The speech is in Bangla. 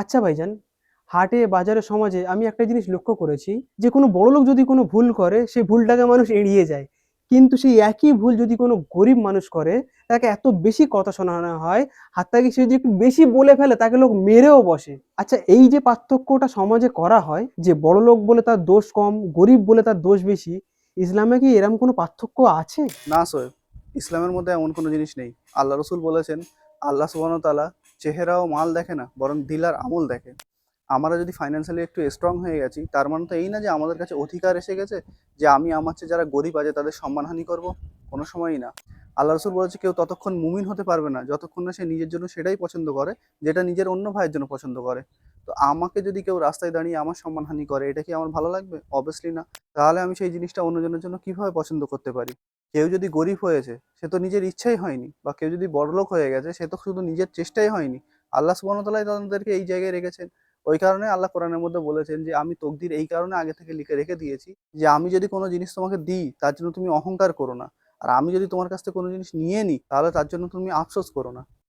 আচ্ছা ভাইজান, হাটে, বাজারে, সমাজে আমি একটা জিনিস লক্ষ্য করেছি, যে কোনো বড় লোক যদি কোনো ভুল করে সেই ভুলটাকে মানুষ এড়িয়ে যায়। কিন্তু সেই একই ভুল যদি কোনো গরিব মানুষ করে, তাকে এত বেশি কথা শোনানো হয় হাত্তাকি সে যদি একটু বেশি বলে ফেলে, তাকে লোক মেরেও বসে। আচ্ছা এই যে পার্থক্যটা সমাজে করা হয়, যে বড় লোক বলে তার দোষ কম, গরিব বলে তার দোষ বেশি, ইসলামে কি এরকম কোনো পার্থক্য আছে? না সোয়েব ইসলামের মধ্যে এমন কোনো জিনিস নেই। আল্লাহ রসুল বলেছেন আল্লাহ সুবাহতালা চেহারা ও মাল দেখে না, বরং দিলার আমল দেখে। আমরা যদি ফাইন্যান্সিয়ালি একটু স্ট্রং হয়ে গেছি, তার মানে তো এই না যে আমাদের কাছে অধিকার এসে গেছে, যে আমি আমার চেয়ে যারা গরিব আছে তাদের সম্মানহানি করব, কোনো সময়ই না। আল্লাহ রসুল বলেছে কেউ ততক্ষণ মুমিন হতে পারবে না, যতক্ষণ না সে নিজের জন্য সেটাই পছন্দ করে, যেটা নিজের অন্য ভাইয়ের জন্য পছন্দ করে। তো আমাকে যদি কেউ রাস্তায় দাঁড়িয়ে আমার সম্মানহানি করে, এটা কি আমার ভালো লাগবে? অবভিয়াসলি না। তাহলে আমি সেই জিনিসটা অন্যজনের জন্য কীভাবে পছন্দ করতে পারি? কেউ যদি গরিব হয়েছে, সে তো নিজের ইচ্ছাই হয়নি। বা কেউ যদি বড়লোক হয়ে গেছে, সে তো শুধু নিজের চেষ্টাই হয়নি। আল্লাহ সুবাহতাল্লাহ তাদেরকে এই জায়গায় রেখেছেন। ওই কারণে আল্লাহ কোরআনের মধ্যে বলেছেন যে, আমি তকদির এই কারণে আগে থেকে লিখে রেখে দিয়েছি যে, আমি যদি কোনো জিনিস তোমাকে দিই, তার জন্য তুমি অহংকার করো না। আর আমি যদি তোমার কাছ থেকে কোনো জিনিস নিয়ে নিই, তাহলে তার জন্য তুমি আফসোস করো না।